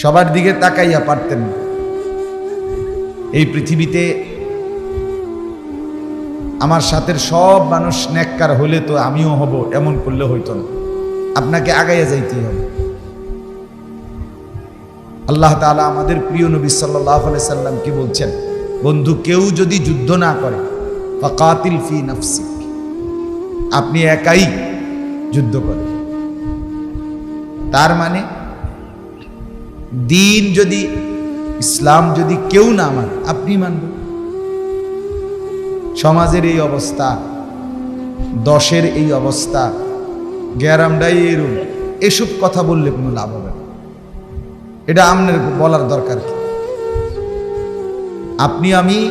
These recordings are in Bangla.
সবার দিকে তাকাইয়া পারতেন না। এই পৃথিবীতে আমার সাথের সব মানুষ নেককার হলে তো আমিও হব, এমন করলে হইতো না। আপনাকে আগাইয়া যাইতেই হবে। আল্লাহ তাআলা আমাদের প্রিয় নবী সাল্লাহ সাল্লাম কি বলছেন? বন্ধু, কেউ যদি যুদ্ধ না করে বা কাতিল ফি নাফসিক। আপনি একাই যুদ্ধ করেন। তার মানে দিন যদি, ইসলাম যদি কেউ না মানে আপনি মানবেন? সমাজের এই অবস্থা, দশের এই অবস্থা গ্যারামডাই এরুম, এসব কথা বললে কোনো লাভ হবে না। এটা আপনার বলার দরকার কি? আপনি, আমি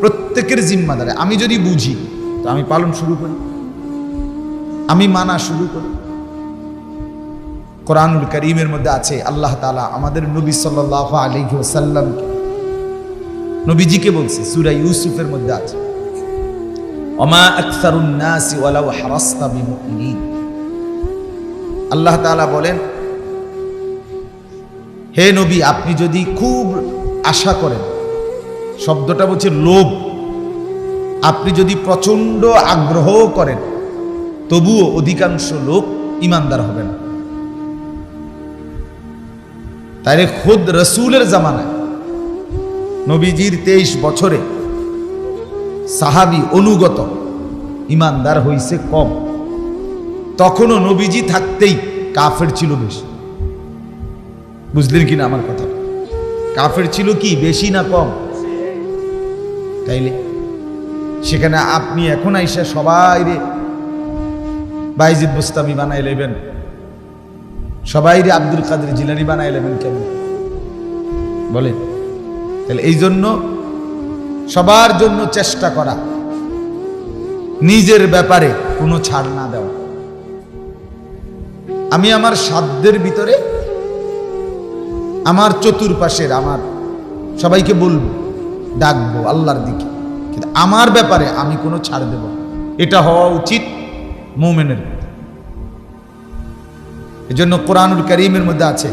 প্রত্যেকের জিম্মাদারে, আমি যদি বুঝি, তো আমি পালন শুরু করি। আমি মানা শুরু করি। কোরআনুল করিমের মধ্যে আছে, আল্লাহ তালা আমাদের নবী সাল্লাহ আলী ওসাল্লামকে নবীজিকে বলছে, সুরা ইউসুফের মধ্যে আছে। আল্লাহ তাআলা বলেন, হে নবী, আপনি যদি খুব আশা করেন, শব্দটা বলছে লোভ, আপনি যদি প্রচণ্ড আগ্রহ করেন, তবুও অধিকাংশ লোক ইমানদার হবে না। তাইলে খুদ রসুলের জামানায়। নবীজির তেইশ বছরে সাহাবি অনুগত, ইমানদার হইছে কম। তখনও নবীজি থাকতেই কাফের ছিল বেশি। বুঝলেন কিনা আমার কথা? কাফের ছিল কি, বেশি না কম? তাইলে সেখানে আপনি এখন আইসা সবাই রে বাইজিদ বুস্তামি বানাই লেবেন সবাই রে আব্দুল কাদের জিলানি বানাই কেন? বলেন তাহলে এই জন্য সবার জন্য চেষ্টা করা। নিজের ব্যাপারে কোনো ছাড় না দেওয়া। আমি আমার সাধ্যের ভিতরে, আমার চতুর্পাশের, আমার সবাইকে বলব, ডাকবো আল্লাহর দিকে। কিন্তু আমার ব্যাপারে আমি কোনো ছাড় দেব এটা হওয়া উচিত মোমেনের। এজন্য কোরআনুল করিমের মধ্যে আছে।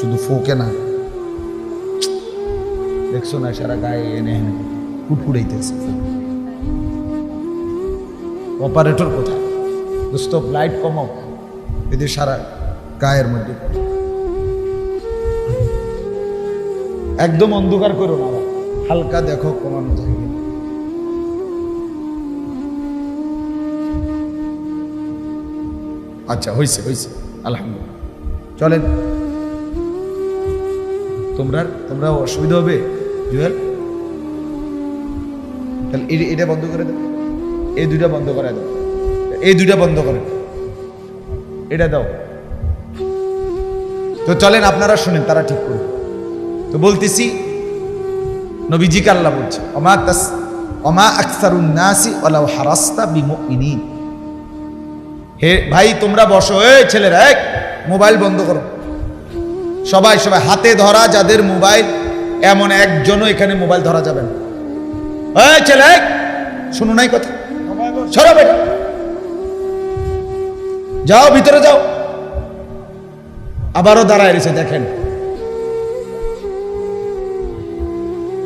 শুধু ফোকে না। দেখছ না, সারা গায়ে এনে এনে ফুটফুটাইতেছে অপারেটর কোথায়? দোস্ত লাইট কমাও। এদের সারা গায়ের মধ্যে। একদম অন্ধকার করো না। হালকা দেখো কমানো যায় আচ্ছা হয়েছে হয়েছে আলহামদুলিল্লাহ। চলেন। তোমরা তোমরা অসুবিধা হবে, জুয়েল। তাহলে এটা বন্ধ করে দাও। এই দুইটা বন্ধ করে দাও। এই দুইটা বন্ধ করে এটা দাও। তো চলেন, আপনারা শুনেন, তারা ঠিক করবে তো বলতেছি নবীজিকে আল্লাহ বলছে, অমা অমা আকসারুন নাসি ওয়ালাউ হারাস্তা বিমুমিনিন। হে ভাই, তোমরা বসো। এ ছেলেরা এক মোবাইল বন্ধ করো। সবাই সবাই, হাতে ধরা যাদের মোবাইল, এমন একজনও এখানে মোবাইল ধরা যাবে না। এই ছেলে শোনো নাই কথা। সরো বেটা। যাও, ভিতরে যাও। আবারও দাঁড়ায় রয়েছে, দেখেন।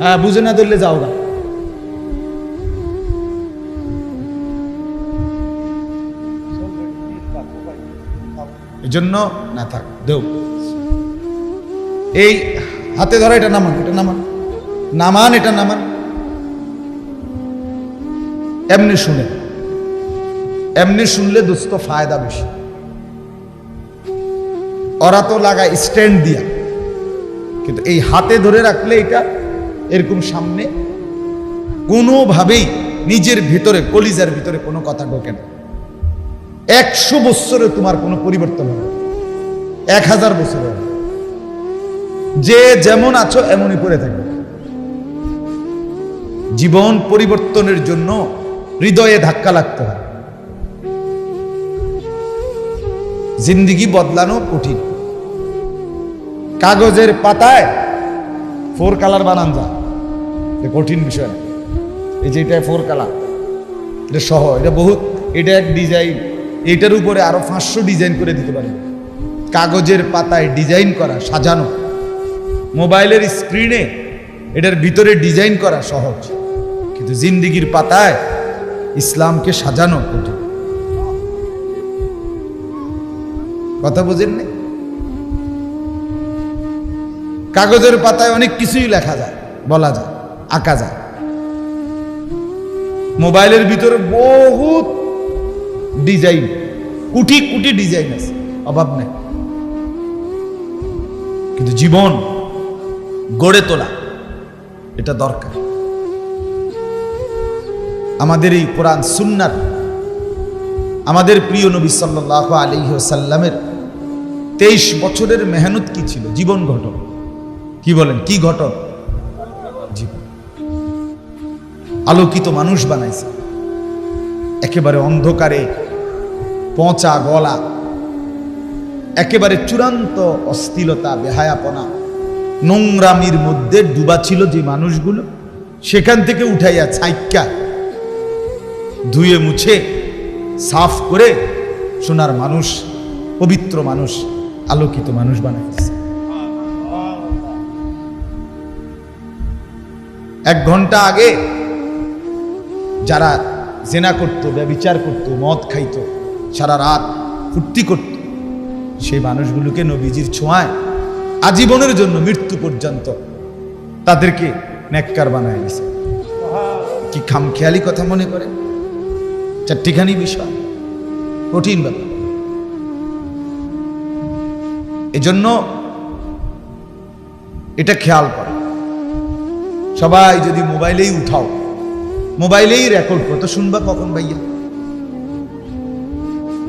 হ্যাঁ বুঝে না ধরলে যাও গা। এজন্য না থাক, দেও। এই হাতে ধরা, এটা নামান এটা নামান। নামান, এটা নামান। এমনি শুনে, এমনি শুনলে দোস্ত ফায়দা বেশি। ওরা তো লাগায় স্ট্যান্ড দিয়া। কিন্তু এই হাতে ধরে রাখলে এটা এরকম সামনে কোনোভাবেই নিজের ভিতরে, কলিজার ভিতরে কোনো কথা ঢোকে না। একশো বছরে তোমার কোনো পরিবর্তন হবে এক হাজার বছরে যে যেমন আছো এমনই পড়ে থাকবে। জীবন পরিবর্তনের জন্য হৃদয়ে ধাক্কা লাগতে হয়। জিন্দিগি বদলানো কঠিন। কাগজের পাতায় ফোর কালার বানান এটা কঠিন বিষয় এই যে এটা ফোর কালার, এটা সহ, এটা বহুত, এটা এক ডিজাইন। এটার উপরে আরও পাঁচশো ডিজাইন করে দিতে পারে। কাগজের পাতায় ডিজাইন করা, সাজানো। মোবাইলের স্ক্রিনে এটার ভিতরে ডিজাইন করা সহজ। কিন্তু জিন্দিগির পাতায় ইসলামকে সাজানো কঠিন। কথা বোঝেন না? কাগজের পাতায় অনেক কিছুই লেখা যায়, বলা যায়, আঁকা যায়। মোবাইলের ভিতরে বহুত ডিজাইন। কুটি কুটি ডিজাইন আছে, অভাব নাই। কিন্তু জীবন গড়ে তোলা, এটা দরকার। আমাদের এই কোরআন সুন্নার আমাদের প্রিয় নবী সাল্লাহ আলী সাল্লামের তেইশ বছরের মেহনত কি ছিল? জীবন ঘটন কি বলেন? কি ঘটন জীবন। আলোকিত মানুষ বানাইছে। একেবারে অন্ধকারে পচা গলা। একেবারে চূড়ান্ত অস্থিলতা, বেহায়াপনা। নোংরামির মধ্যে ডুবা ছিল যে মানুষগুলো, সেখান থেকে উঠাইয়া ছাইক্কা, ধুয়ে মুছে, সাফ করে সোনার মানুষ, পবিত্র মানুষ, আলোকিত মানুষ বানাইতেছে। এক ঘণ্টা আগে যারা জেনা করত, ব্যবিচার করত, মদ খাইত সারা রাত ফুর্তি করত। সেই মানুষগুলোকে নবীজির ছোঁয়ায় আজীবনের জন্য মৃত্যু পর্যন্ত তাদেরকে নেককার বানায় দিছে। কি খামখেয়ালি কথা মনে করে? চারটিখানি বিষয়। কঠিন ব্যাপার। এজন্য এটা খেয়াল করে। সবাই যদি মোবাইলেই উঠাও, মোবাইলেই রেকর্ড করো, তো শুনবা কখন ভাইয়া?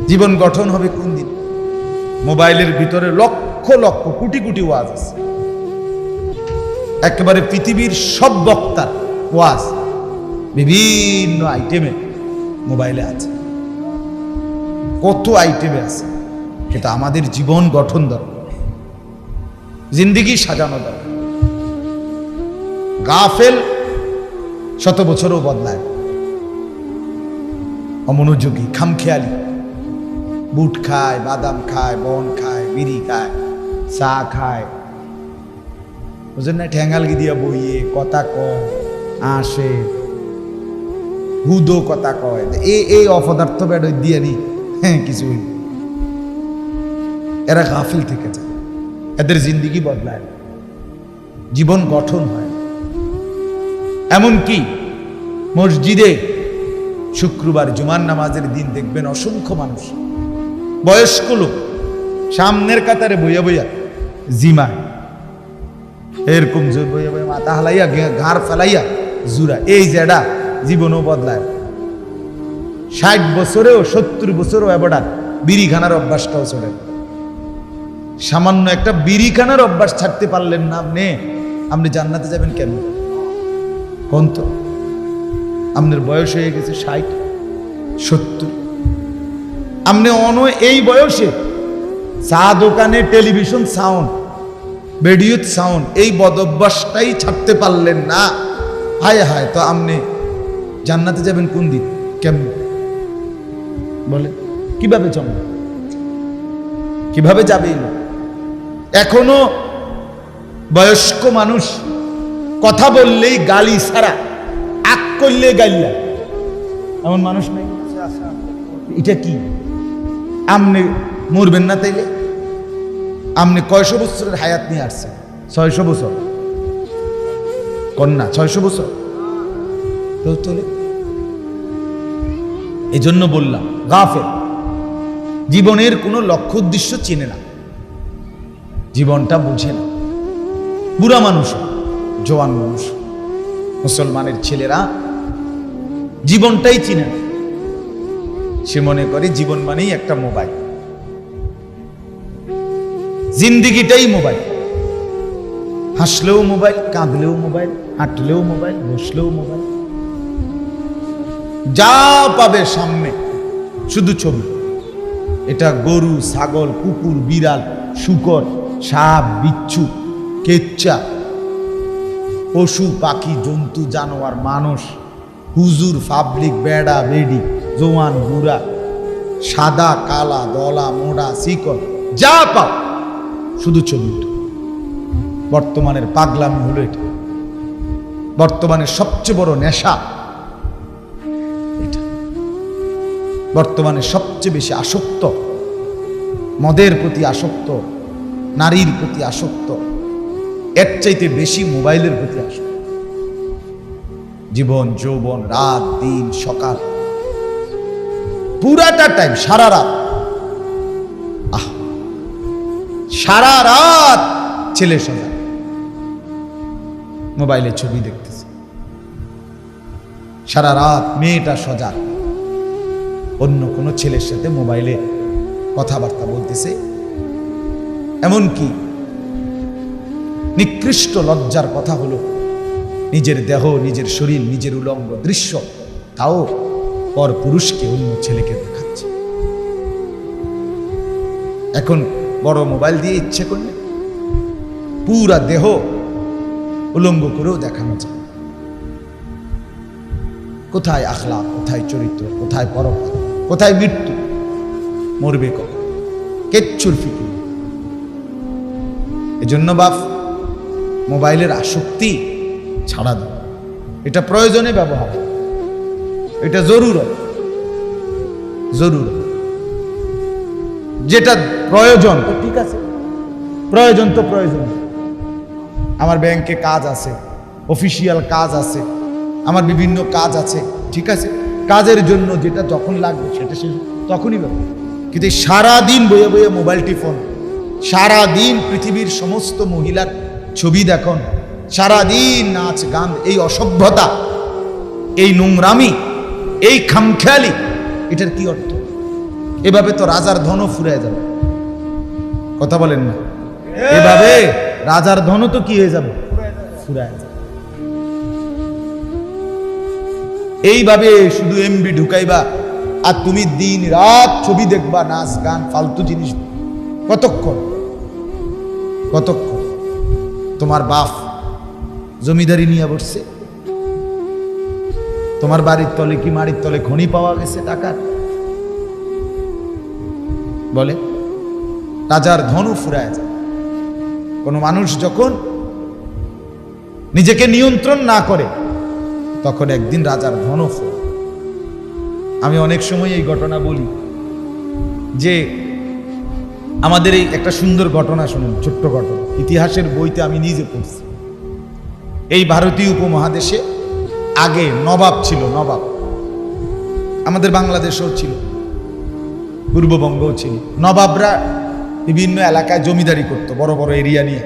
জীবন গঠন হবে কোন দিন? মোবাইলের ভিতরে লক্ষ লক্ষ, কোটি কোটি ওয়াজ আছে। একেবারে পৃথিবীর সব বক্তার ওয়াজ বিভিন্ন আইটেমে মোবাইলে আছে। কত আইটেমে আছে কিন্তু আমাদের জীবন গঠন দরকার। জিন্দিগি সাজানো দরকার। গাফেল শত বছরও বদলায়। অমনোযোগী, খামখেয়ালি। বুট খায়, বাদাম খায়, বন খায়, বিড়ি খায়, চা খায়। বুঝলেন না ঠ্যাঙ্গালগি দিয়া বইয়ে কথা কয়, আসে। হুদো কথা কয়। এই এই অপদার্থ বেড দিয়ে নি হ্যাঁ কিছুই এরা গাফিল থেকে যায়। এদের জিন্দিগি বদলায় জীবন গঠন হয় এমনকি মসজিদে শুক্রবার জুমার নামাজের দিন দেখবেন অসংখ্য মানুষ বয়স্ক লোক সামনের কাতারে বইয়া বইয়া জিমা। এরকম বইয়া বইয়া মাথা হালাইয়া ঘাড় ফেলাইয়া জুরা। এই জেডা জীবনও বদলায়। ষাট বছরেও সত্তর বছরও বিড়ি খানার অভ্যাসটাও চলে। সামান্য একটা বিড়ি খানার অভ্যাস ছাড়তে পারলেন না আপনি। আপনি জান্নাতে যাবেন কেন? কোন তো? আপনার বয়স হয়ে গেছে ষাট, সত্তর। আপনি অন এই বয়সে চা দোকানে টেলিভিশন সাউন্ড রেডিও সাউন্ড, এই বদভ্যাসটাই ছাড়তে পারলেন না। হায় হায়, তো আপনি জান্নাতে যাবেন কোন দিন? কেমন? বলে কীভাবে জমা কীভাবে যাবে এখনও বয়স্ক মানুষ, কথা বললেই গালি ছাড়া আক করলে গাইলা এমন মানুষ নাই? এটা কি? আমনে মরবেন না তাইলে? আমনে কয়শো বছরের হায়াত নিয়ে আসছেন ছয়শো বছর। কন্যা, ছয়শো বছর। এই জন্য বললাম, গাফেল। জীবনের কোনো লক্ষ্য উদ্দেশ্য চেনে না। জীবনটা বুঝে না। বুড়া মানুষ, জোয়ান মানুষ, মুসলমানের ছেলেরা জীবনটাই চিনে না। সে মনে করে জীবন মানেই একটা মোবাইল। জিন্দিগিটাই মোবাইল। হাসলেও মোবাইল, কাঁদলেও মোবাইল, হাঁটলেও মোবাইল, বসলেও মোবাইল। যা পাবে সামনে, শুধু ছবি। এটা গরু, ছাগল, কুকুর, বিড়াল, শুকর, সাপ, বিচ্ছু কেচ্চা পশু, পাখি, জন্তু, জানোয়ার, মানুষ, হুজুর, পাবলিক, বেড়া, বেডি। জোয়ান বুড়া সাদা, কালা, দলা, মোড়া, শিকল, যা পাও, শুধু ছবি বর্তমানের পাগলামি হলো এটা। বর্তমানের সবচেয়ে বড় নেশা বর্তমানে সবচেয়ে বেশি আসক্ত, মদের প্রতি আসক্ত, নারীর প্রতি আসক্ত, এর চাইতে বেশি মোবাইলের প্রতি আসক্ত। জীবন, যৌবন, রাত, দিন, সকাল পুরাটা টাইম সারা রাত। আহ, সারা রাত ছেলে সোজা। মোবাইলে ছবি দেখতেছে। সারা রাত মেয়েটা সজাগ অন্য কোনো ছেলের সাথে মোবাইলে কথাবার্তা বলতেছে। এমনকি নিকৃষ্ট লজ্জার কথা হলো, নিজের দেহ, নিজের শরীর, নিজের উলঙ্গ দৃশ্য, তাও পর পুরুষকে অন্য ছেলেকে দেখাচ্ছে। এখন বড় মোবাইল দিয়ে ইচ্ছে করলে পুরা দেহ উলঙ্গ করেও দেখানো যায়। কোথায় আখলা কোথায় চরিত্র, কোথায় পরপর কোথায় মৃত্যু, মরবে কখন? কেচ্ছুর ফিকির। এজন্য বাপ, মোবাইলের আসক্তি ছাড়া দাও। এটা প্রয়োজনে ব্যবহার। এটা জরুরত। জরুরত। যেটা প্রয়োজন। ঠিক আছে। প্রয়োজন তো প্রয়োজন। আমার ব্যাংকে কাজ আছে অফিসিয়াল কাজ আছে আমার বিভিন্ন কাজ আছে ঠিক আছে? কাজের জন্য যেটা যখন লাগবে সেটা সে তখনই ব্যবহার কিন্তু সারাদিন বয়ে বয়ে মোবাইলটি ফোন সারাদিন পৃথিবীর সমস্ত মহিলার ছবি দেখুন সারাদিন নাচ গান এই অসভ্যতা এই নোংরামি এই খামখেয়ালি, এটার কি অর্থ? এভাবে তো রাজার ধনও ফুরায় যাবে। কথা বলেন না। এভাবে রাজার ধনও তো কি হয়ে যাবে? ফুরায় যাবে। এইভাবে শুধু এমবি ঢুকাইবা, আর তুমি দিন রাত ছবি দেখবা, নাচ, গান, ফালতু জিনিস। কতক্ষণ? কতক্ষণ? তোমার বাপ জমিদারি নিয়ে বসছে। তোমার বাড়ির তলে কি মাড়ির তলে খনি পাওয়া গেছে টাকার? বলে, রাজার ধনু ফুরায় যায়। কোনো মানুষ যখন নিজেকে নিয়ন্ত্রণ না করে, তখন একদিন রাজার ধনু ফুরায়। আমি অনেক সময় এই ঘটনা বলি, যে আমাদের এই একটা সুন্দর ঘটনা শুনুন, ছোট্ট ঘটনা। ইতিহাসের বইতে আমি নিজে পড়ছি। এই ভারতীয় উপমহাদেশে আগে নবাব ছিল, নবাব। আমাদের বাংলাদেশেও ছিল, পূর্ববঙ্গও ছিল। নবাবরা বিভিন্ন এলাকায় জমিদারি করতো, বড় বড় এরিয়া নিয়ে।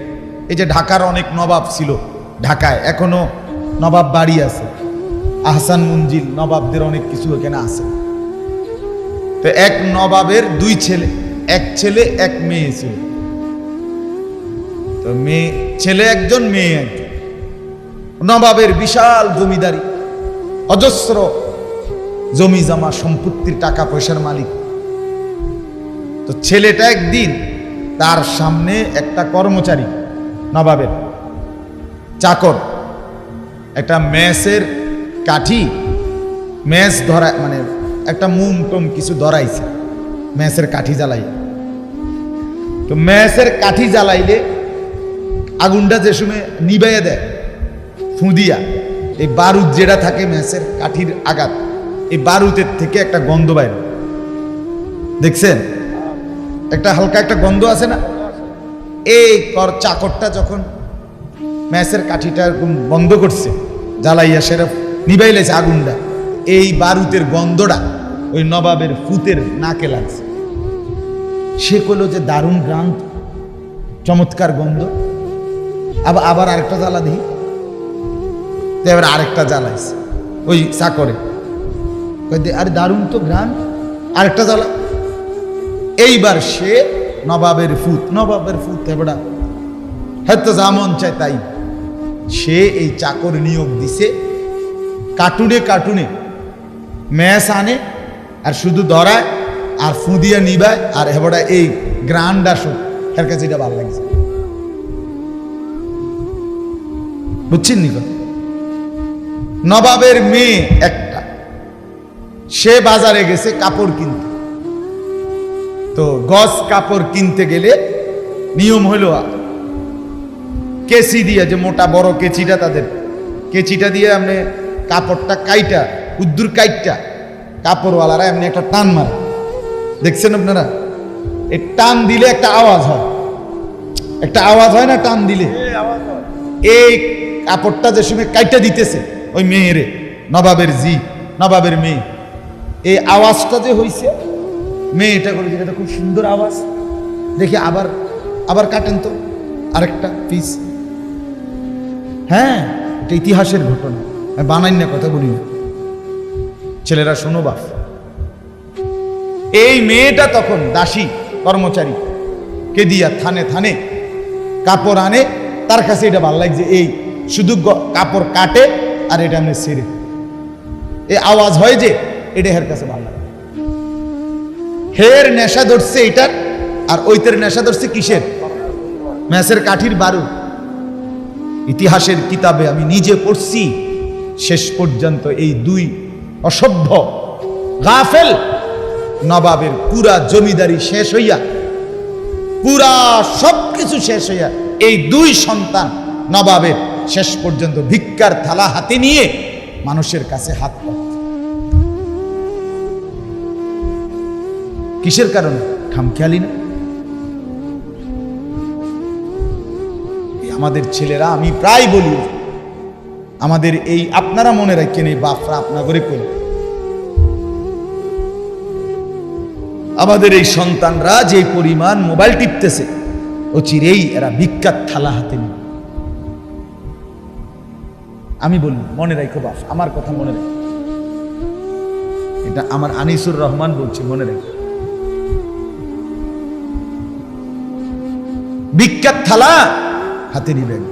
এই যে ঢাকার অনেক নবাব ছিল ঢাকায়, এখনও নবাব বাড়ি আছে। আহসান মঞ্জিল, নবাবদের অনেক কিছু এখানে আছে। তো এক নবাবের দুই ছেলে, এক ছেলে, এক মেয়ে ছিল। তো মেয়ে, ছেলে একজন, মেয়ে একজন। নবাবের বিশাল জমিদারি, অজস্র জমি জমা সম্পত্তির টাকা পয়সার মালিক। তো ছেলেটা একদিন তার সামনে একটা কর্মচারী, নবাবের চাকর, একটা ম্যাসের কাঠি ম্যাচ ধরা মানে একটা মুম টুম কিছু ধরাইছে ম্যাচের কাঠি জ্বালাই তো ম্যাচের কাঠি জ্বালাইলে আগুনটা যে সময় নিবাইয়া দেয় ফুঁদিয়া এই বারুদ যেটা থাকে ম্যাচের কাঠির আঘাত, এই বারুদের থেকে একটা গন্ধ বাইরে দেখছেন? একটা হালকা একটা গন্ধ আছে না? এই কর চাকরটা যখন ম্যাচের কাঠিটা এরকম বন্ধ করছে, জ্বালাইয়া সেটা নিবাইলেছে আগুনটা, এই বারুতের গন্ধটা ওই নবাবের ফুতের নাকে লাগছে। সে কইলো যে দারুণ গ্রান্ত, চমৎকার গন্ধ। আবার আবার আরেকটা জ্বালা দিই। এবার আরেকটা জ্বালাইছে। ওই চাকরে। আরে দারুণ তো গ্রাম আরেকটা জ্বালা। এইবার সে নবাবের ফুত নবাবের ফুত এবারা হয়তো যা মন চায় তাই। সে এই চাকর নিয়োগ দিছে, কার্টুনে কার্টুনে। ম্যাচ আনে, আর শুধু ধরায়, আর ফুদিয়া নিবায়, আর হেবড়া এই গ্রান্ড আসুক এর কাছে এটা ভালো লাগছে। বুঝছেন নি কথা? নবাবের মেয়ে একটা। সে বাজারে গেছে কাপড় কিনতে। তো গস কাপড় কিনতে গেলে নিয়ম হইল কেচি দিয়ে যে মোটা বড় কেচিটা তাদের। কেচিটা দিয়ে আপনি কাপড়টা কাইটা উদ্দুর কাইটটা কাপড়ওয়ালারা এমনি একটা টান মারে। দেখছেন আপনারা? এই টান দিলে একটা আওয়াজ হয়। একটা আওয়াজ হয় না টান দিলে? এই কাপড়টা যে সময় কাইটা দিতেছে। ওই মেয়েরে, নবাবের জি, নবাবের মেয়ে। এই আওয়াজটা যে হইছে মেয়ে এটা করে এটা খুব সুন্দর আওয়াজ। দেখি আবার আবার কাটেন তো, আরেকটা পিস হ্যাঁ এটা ইতিহাসের ঘটনা। বানাই না কথা বলি না। ছেলেরা শোনো বাপ। এই মেয়েটা তখন দাসী, কর্মচারী। কে দিয়া থানে থানে কাপড় আনে, তার কাছে এটা ভালো লাগছে। এই শুধু কাপড় কাটে আর এটা আমি সেরে। এই আওয়াজ হয় যে, এটা হের কাছে ভালো হের নেশা ধরছে এটার, আর ওইতের নেশা ধরছে কিসের? ম্যাসের কাঠির বারু। ইতিহাসের কিতাবে আমি নিজে পড়ছি, শেষ পর্যন্ত এই দুই অসভ্য গাফেল নবাবের পুরা জমিদারি শেষ হইয়া, পুরা সবকিছু শেষ হইয়া এই দুই সন্তান নবাবের শেষ পর্যন্ত ভিক্ষার থালা হাতে নিয়ে মানুষের কাছে হাত কিসের কারণে? খামখেয়ালি না? আমাদের ছেলেরা, আমি প্রায় বলি, আমাদের এই আপনারা মনে রাখেন, এই বাপরা আপনা করে করি আমাদের এই সন্তানরা যে পরিমাণ মোবাইল টিপতেছে ও চিরেই এরা ভিক্ষার থালা হাতে নিয়ে। আমি বলি, মনে রাখো বাস আমার কথা মনে রাখো। এটা আমার আনিসুর রহমান বলছি, মনে রাখো। বিখ্যাত থালা হাতে নিবেন